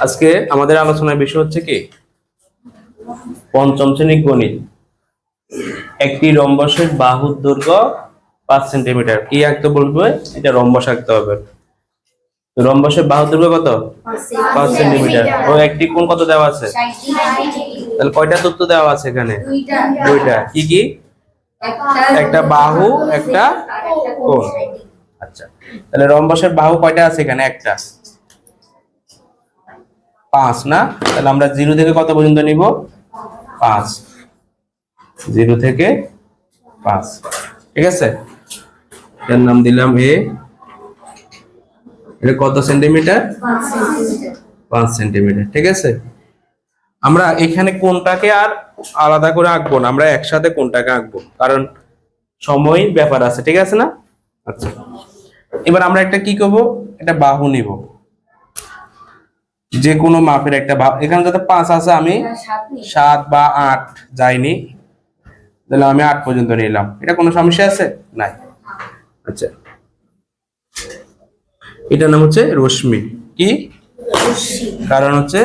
আজকে আমাদের আলোচনার বিষয় হচ্ছে কি? পঞ্চম শ্রেণির গণিত। একটি রম্বসের বাহুর দৈর্ঘ্য পাঁচ সেন্টিমিটার। কি আঁকতে বলবে? এটা রম্বস আঁকতে হবে। রম্বসের বাহুর দৈর্ঘ্য কত? পাঁচ সেন্টিমিটার। ও একটি কোণ কত দেওয়া আছে? তাহলে কয়টা তথ্য দেওয়া আছে এখানে? দুইটা। কি কি? একটা বাহু, একটা কোণ। আচ্ছা। তাহলে রম্বসের বাহু কয়টা আছে এখানে? একটা। পাঁচ, না? তাহলে আমরা জিরো থেকে কত পর্যন্ত নিব? পাঁচ। জিরো থেকে পাঁচ। ঠিক আছে? এর নাম দিলাম এ। এটা কত সেন্টিমিটার? পাঁচ সেন্টিমিটার। ঠিক আছে? আমরা এখানে কোনটাকে আর আলাদা করে আঁকবো না, আমরা একসাথে কোনটাকে আঁকবো, কারণ সময় ব্যাপার আছে, ঠিক আছে না? আচ্ছা। এবার আমরা একটা কি করব? একটা বাহু নিব। যে কোনো মাপের একটা বাহু এখানে যাতে পাঁচ আছে আমি সাত বা আট যাইনি তাহলে আমি আট পর্যন্ত নিলাম। এটা কোনো সমস্যা আছে? নাই। আচ্ছা। এটার নাম হচ্ছে রশ্মি। কি? কারণ হচ্ছে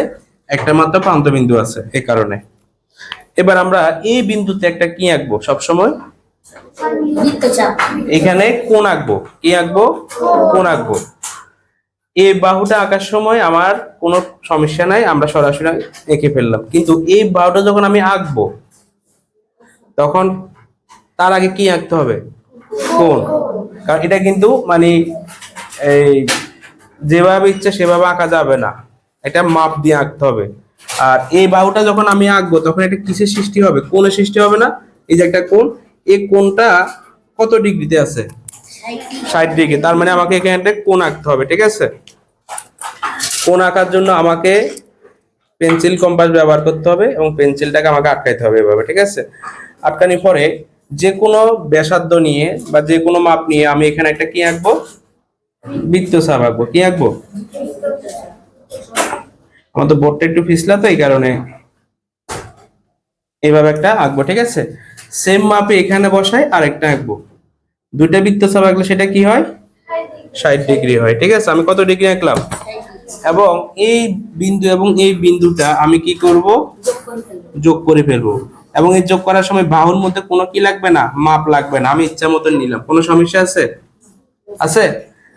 একটা মাত্র প্রান্ত বিন্দু আছে এ কারণে। এবার আমরা এই বিন্দুতে একটা কি আঁকবো সবসময়? এখানে কোন আঁকবো। কি আঁকবো? কোন আঁকবো। এই বাহুটা আঁকার সময় আমার কোনো সমস্যা নাই, আমরা সরাসরি এঁকে ফেললাম। কিন্তু এই বাহুটা যখন আমি আঁকবো, তখন তার আগে কি আঁকতে হবে? কোন কারণ এটা কিন্তু মানে এই যেভাবে ইচ্ছে সেভাবে আঁকা যাবে না। এটা মাপ দিয়ে আঁকতে হবে। আর এই বাহুটা যখন আমি আঁকবো, তখন এটা কিসের সৃষ্টি হবে? কোণের সৃষ্টি হবে না? এই যে একটা কোণ, এই কোণটা কত ডিগ্রিতে আছে? ষাট ডিগ্রি। তার মানে আমাকে এখানে একটা কোণ আঁকতে হবে, ঠিক আছে? কোণ আঁকার জন্য আমাকে পেন্সিল কম্পাস ব্যবহার করতে হবে এবং পেন্সিলটাকে আমাকে আটকাইতে হবে এভাবে, ঠিক আছে? আটকানি পরে যে কোনো ব্যাসার্ধ নিয়ে বা যে কোনো মাপ নিয়ে আমি এখানে একটা কি আঁকবো? বৃত্তচাপ আঁকবো। কি আঁকবো? আমার তো বোর্ডটা একটু পিছলা তো, এই কারণে এইভাবে একটা আঁকবো, ঠিক আছে? সেম মাপে এখানে বসাই আর একটা আঁকবো। দুইটা বৃত্তচাপ আঁকলে সেটা কি হয়? ষাট ডিগ্রি হয়, ঠিক আছে? আমি কত ডিগ্রি আঁকলাম? এবং এই বিন্দু এবং এই বিন্দুটা আমি কি করব? যোগ করে ফেলব। এবং এই যোগ করার সময় বাহুর মধ্যে কোনো কি লাগবে না? মাপ লাগবে না। আমি ইচ্ছা মতো নিলাম। কোনো সমস্যা আছে? আছে?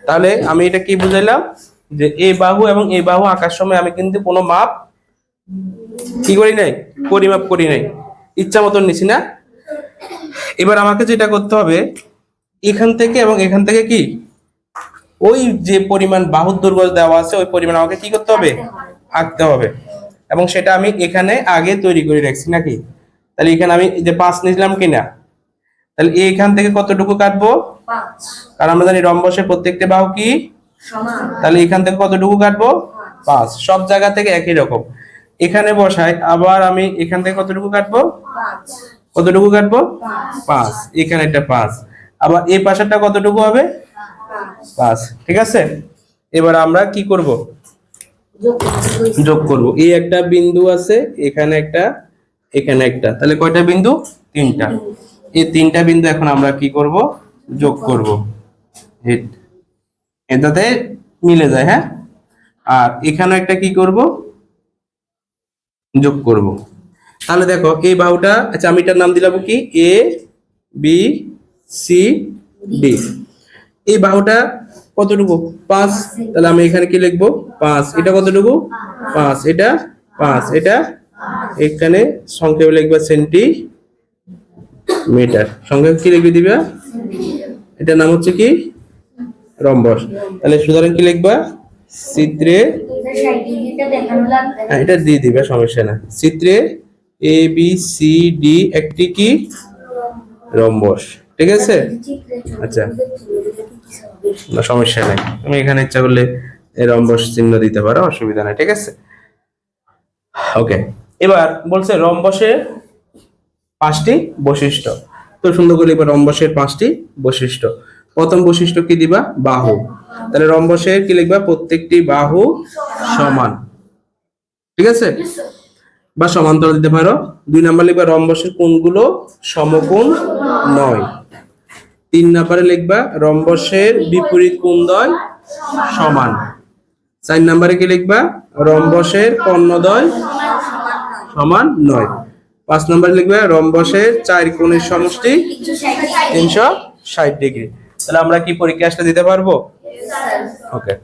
তাহলে আমি এটা কি বুঝাইলাম? যে এই বাহু এবং এই বাহু আঁকার সময় আমি কিন্তু কোনো মাপ কি করি নাই? পরিমাপ করি নাই। ইচ্ছা মতন নিছি না? এবার আমাকে যেটা করতে হবে এখান থেকে এবং এখান থেকে কি? ওই যে পরিমাণ বাহুর দৈর্ঘ্য দেওয়া আছে ওই পরিমাণ আমাকে কি করতে হবে? আঁকতে হবে। এবং সেটা আমি এখানে আগে তৈরি করে রাখছি নাকি? তাহলে এখানে আমি যে পাঁচ নিলাম কিনা? তাহলে এখান থেকে কতটুকু কাটবো? কারণ আমরা জানি রম্বসের প্রত্যেকটা বাহু কি? তাহলে এখান থেকে কতটুকু কাটবো? পাঁচ। সব জায়গা থেকে একই রকম। এখানে বসাই আবার আমি এখান থেকে কতটুকু কাটবো? কতটুকু কাটবো? পাঁচ। এখানে একটা পাঁচ। আবার এই পাশেরটা কতটুকু হবে? পাঁচ। ঠিক আছে? এবার আমরা কি করব? যোগ করব। এই একটা বিন্দু আছে এখানে একটা এখানে একটা। তাহলে কয়টা বিন্দু? তিনটা। এই তিনটা বিন্দু এখন আমরা কি করব? যোগ করব। এটাতে মিলে যায় হ্যাঁ? আর এখানে একটা কি করব? যোগ করব। তাহলে দেখো এই বাহুটা আচ্ছা আমি এটার নাম দিলাম কি? এ বি সি ডি এই বাহুটা কতটুকু? পাঁচ। তাহলে আমি এখানে কি লিখব? পাঁচ। এটা কতটুকু? পাঁচ। এটা পাঁচ। এটা এখানে সংক্ষেপে লিখবে সেন্টি মিটার সংক্ষেপ কি লিখবে দিবা? এটার নাম হচ্ছে কি? রম্বস। তাহলে সুতরাং কি লিখবা? চিত্রে হ্যাঁ এটা দিয়ে দিবে, সমস্যা না চিত্রে এ বি সি ডি একটি কি? রম্বস। ঠিক আছে? আচ্ছা। না সমস্যা নাই। তুমি এখানে ইচ্ছা করলে এই রম্বস চিহ্ন দিতে পারো অসুবিধা নাই ঠিক আছে? ওকে এবার বলছে রম্বসের পাঁচটি বৈশিষ্ট্য। তো সুন্দর করে এবার রম্বসের পাঁচটি বৈশিষ্ট্য। প্রথম বৈশিষ্ট্য কি দিবা? বাহু। তাহলে রম্বসের কি লিখবা? প্রত্যেকটি বাহু সমান। ঠিক আছে? বা সমান্তরাল দিতে পারো। দুই নাম্বার লিখবা রম্বসের কোণগুলো সমকোণ নয়। তিন নাম্বারে লিখবা রম্বসের বিপরীত কোণদ্বয় সমান। চার নাম্বারে কি লিখবা? রম্বসের কর্ণদ্বয় সমান নয়। পাঁচ নাম্বারে লিখবে রম্বসের চার কোণের সমষ্টি তিনশো ষাট ডিগ্রি। তাহলে আমরা কি পরীক্ষা আসলে দিতে পারব? ওকে